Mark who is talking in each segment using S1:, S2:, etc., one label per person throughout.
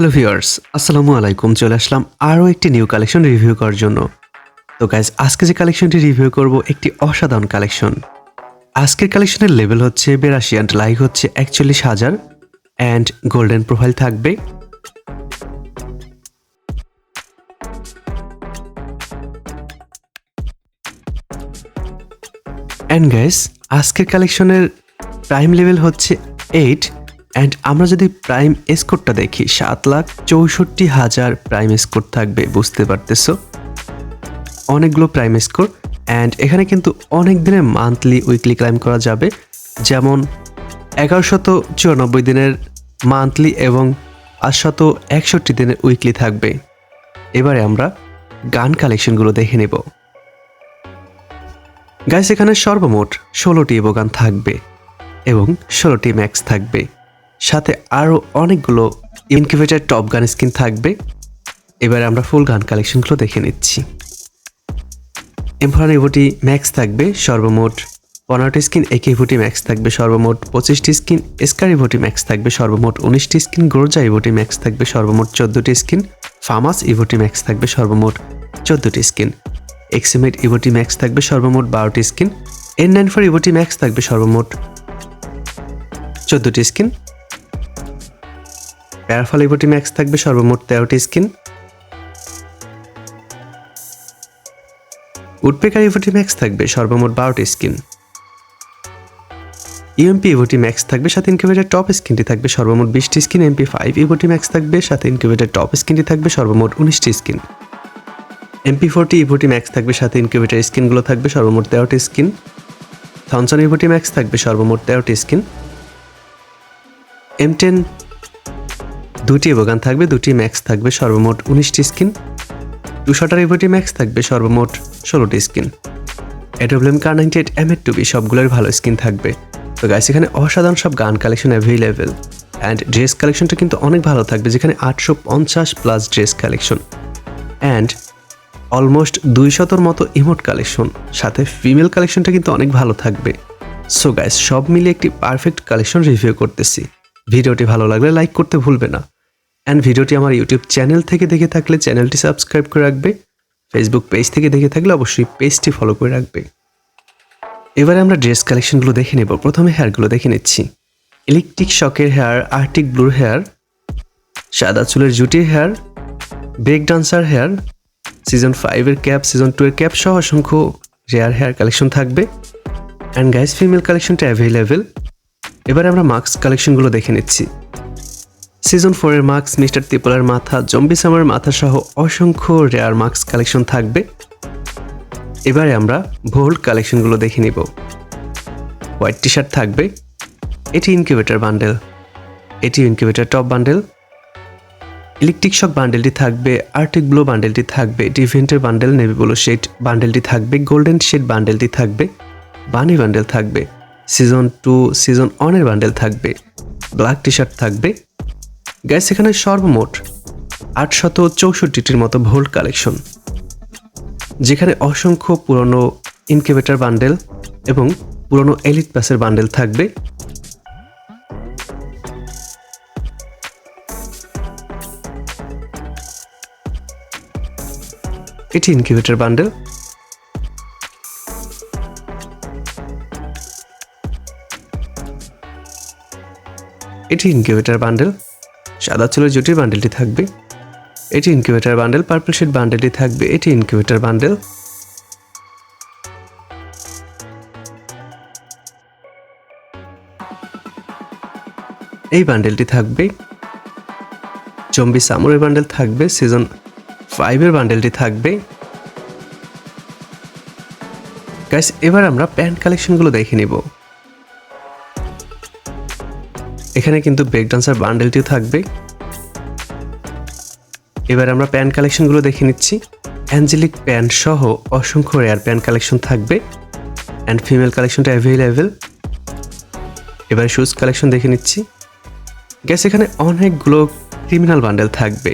S1: Hello viewers, আসসালামু আলাইকুম। চলে আসলাম আরও একটি নিউ কালেকশন রিভিউ করার জন্য। তো গাইজ আজকে যে কালেকশনটি রিভিউ করব, একটি অসাধারণ কালেকশন। আজকের কালেকশনের লেভেল হচ্ছে বেরাশি অ্যান্ড লাইক হচ্ছে একচল্লিশ হাজার অ্যান্ড গোল্ডেন প্রোফাইল থাকবে। অ্যান্ড গাইস আজকের কালেকশনের প্রাইম লেভেল হচ্ছে এইট অ্যান্ড আমরা যদি প্রাইম স্কোরটা দেখি, সাত লাখ চৌষট্টি হাজার প্রাইম স্কোর থাকবে, বুঝতে পারতেছো? অনেকগুলো প্রাইম স্কোর অ্যান্ড এখানে কিন্তু অনেক দিনের মান্থলি উইকলি ক্লাইম করা যাবে, যেমন এগারোশত চুরানব্বই দিনের মান্থলি এবং পাঁচশত একষট্টি দিনের উইকলি থাকবে। এবারে আমরা গান কালেকশনগুলো দেখে নেব। গাইস এখানে সর্বমোট ষোলোটি গান থাকবে এবং ষোলোটি ম্যাক্স থাকবে। সাথে আরও অনেকগুলো ইনকিউবেটার টপ গান স্কিন থাকবে। এবারে আমরা ফুল গান কালেকশনগুলো দেখে নিচ্ছি। এমফান ইভোটি ম্যাক্স থাকবে, সর্বমোট পনেরোটি স্কিন একে ইভোটি ম্যাক্স থাকবে, সর্বমোট পঁচিশটি স্কিন এসকার ইভোটি ম্যাক্স থাকবে, সর্বমোট উনিশটি স্কিন গোরজা ইভোটি ম্যাক্স থাকবে, সর্বমোট চোদ্দোটি স্কিন ফার্মাস ইভোটি ম্যাক্স থাকবে, সর্বমোট চোদ্দোটি স্কিন এক্সিমেট ইভোটি ম্যাক্স থাকবে, সর্বমোট বারোটি স্কিন এন নাইন ফোর ইভোটি ম্যাক্স থাকবে, সর্বমোট চোদ্দোটি স্কিন প্যারাফল ইভোটি ম্যাক্স থাকবে সর্বমোট তেরোটি স্কিন। উডপেকার ইভোটি ম্যাক্স থাকবে সর্বমোট বারোটি স্কিন। ইএমপি ইভোটি ম্যাক্স থাকবে সাথে ইনকিউবেটার, টপ স্কিনটি থাকবে সর্বমোট বিশটি স্কিন। এমপি ফাইভ ইভোটি ম্যাক্স থাকবে সাথে ইনকিউবেটার, টপ স্কিনটি থাকবে সর্বমোট উনিশটি স্কিন। এমপি ফোরটি ইভোটি ম্যাক্স থাকবে সাথে ইনকিউবেটার স্কিনগুলো থাকবে সর্বমোট তেরোটি স্কিন। থনসন ইভোটি ম্যাক্স থাকবে সর্বমোট তেরোটি স্কিন। এম টেন দুটি এভোগান থাকবে, দুটি ম্যাক্স থাকবে সর্বমোট উনিশটি স্কিন দুশোটার ইভোটি ম্যাক্স থাকবে সর্বমোট ষোলোটি skin AWM Kar ninety eight M এর টুবি সবগুলোর ভালো স্কিন থাকবে। তো গাইস এখানে অসাধারণ সব গান কালেকশন অ্যাভেলেবেল অ্যান্ড ড্রেস কালেকশনটা কিন্তু অনেক ভালো থাকবে, যেখানে আটশো পঞ্চাশ plus dress collection and almost দুইশতর মতো ইমোট কালেকশন সাথে ফিমেল কালেকশনটা কিন্তু অনেক ভালো থাকবে। সো গাইস সব মিলে একটি পারফেক্ট কালেকশন রিভিউ করতেছি। ভিডিওটি ভালো লাগলে লাইক করতে ভুলবে না। অ্যান্ড ভিডিওটি আমার ইউটিউব চ্যানেল থেকে দেখে থাকলে চ্যানেলটি সাবস্ক্রাইব করে রাখবে। ফেসবুক পেজ থেকে দেখে থাকলে অবশ্যই পেজটি ফলো করে রাখবে। এবারে আমরা ড্রেস কালেকশনগুলো দেখে নেব। প্রথমে হেয়ারগুলো দেখে নিচ্ছি। ইলেকট্রিক শকের হেয়ার আর্টিক ব্লুর হেয়ার সাদা চুলের জুটির hair break dancer hair season ফাইভের ক্যাপ সিজন টু এর ক্যাপ সহ অসংখ্য রেয়ার হেয়ার কালেকশন থাকবে। অ্যান্ড গাইস ফিমেল কালেকশনটা অ্যাভেলেবেল এবারে আমরা মাস্ক কালেকশনগুলো দেখে নিচ্ছি। সিজন ফোরের মাস্ক মিস্টার ত্রিপুলার মাথা জম্বি সামার মাথা সহ অসংখ্য রেয়ার মাস্ক কালেকশন থাকবে। এবারে আমরা ভোল্ড কালেকশনগুলো দেখে নিব। হোয়াইট টি শার্ট থাকবে। এটি ইনকিউবেটার বান্ডেল এটি incubator top bundle electric shock বান্ডেলটি থাকবে আর্টিক ব্লু বান্ডেলটি থাকবে ডিভেন্টের বান্ডেল নেভি ব্লু শেড বান্ডেলটি থাকবে গোল্ডেন শেড বান্ডেলটি থাকবে বানি বান্ডেল থাকবে। সিজন টু সিজন ওয়ানের বান্ডেল থাকবে। ব্ল্যাক টি শার্ট থাকবে। গ্যাস এখানে সর্বমোট আটশত চৌষট্টিটির মতো ভোল্ট কালেকশন, যেখানে অসংখ্য পুরনো ইনকিউবেটার বান্ডেল এবং পুরনো এলিট প্যাসের বান্ডেল থাকবে। এটি ইনকিউবেটার বান্ডেল। এটি ইনকিউবেটার বান্ডেল। সাদা চুলের জুটির বান্ডেলটি থাকবে। এটি ইনকিউবেটার বান্ডেল পার্পল শেড বান্ডেলটি থাকবে। এটি ইনকিউবেটার বান্ডেল এই বান্ডেলটি থাকবে। জম্বি সামুরের বান্ডেল থাকবে। সিজন ফাইভের বান্ডেলটি থাকবে। গাইস এবার আমরা প্যান্ট কালেকশনগুলো দেখে নিব। এখানে কিন্তু ব্রেক ডান্সার বান্ডেলটিও থাকবে। এবার আমরা প্যান্ট কালেকশনগুলো দেখে নিচ্ছি। অ্যাঞ্জেলিক প্যান্ট সহ অসংখ্য রেয়ার প্যান্ট কালেকশন থাকবে। অ্যান্ড ফিমেল কালেকশনটা অ্যাভেলেবেল এবার শুজ কালেকশন দেখে নিচ্ছি। গ্যাস এখানে অনেকগুলো ক্রিমিনাল বান্ডেল থাকবে।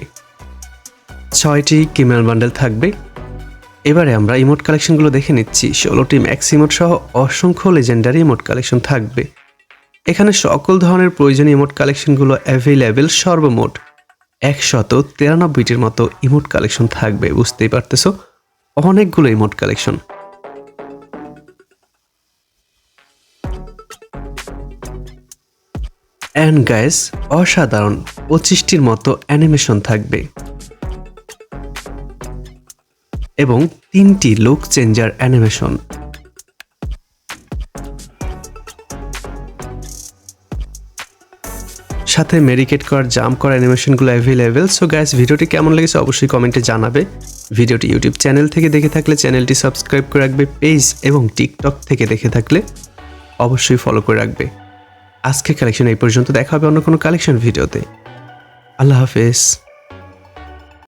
S1: ছয়টি ক্রিমিনাল বান্ডেল থাকবে। এবারে আমরা ইমোট কালেকশনগুলো দেখে নিচ্ছি। ষোলোটি ম্যাক্স ইমোট সহ অসংখ্য লেজেন্ডারি ইমোট কালেকশন থাকবে। এখানে সকল ধরনের প্রয়োজনীয় ইমোট কালেকশনগুলো অ্যাভেলেবেল সর্বমোট একশত তিরানব্বইটির মতো ইমোট কালেকশন থাকবে, বুঝতেই পারতেছো? অনেকগুলো ইমোট কালেকশন। অ্যান্ড গাইস অসাধারণ পঁচিশটির মতো অ্যানিমেশন থাকবে। এবং তিনটি লুক চেঞ্জার অ্যানিমেশন। সাথে মেডিকেট করার জাম করা অ্যানিমেশনগুলো অ্যাভেলেবেল সো গাইস ভিডিওটি কেমন লেগেছে অবশ্যই কমেন্টে জানাবে। ভিডিওটি ইউটিউব চ্যানেল থেকে দেখে থাকলে চ্যানেলটি সাবস্ক্রাইব করে রাখবে পেজ এবং টিকটক থেকে দেখে থাকলে অবশ্যই ফলো করে রাখবে। আজকে কালেকশন এই পর্যন্ত, দেখা হবে অন্য কোনো কালেকশন ভিডিওতে। আল্লাহ হাফেজ।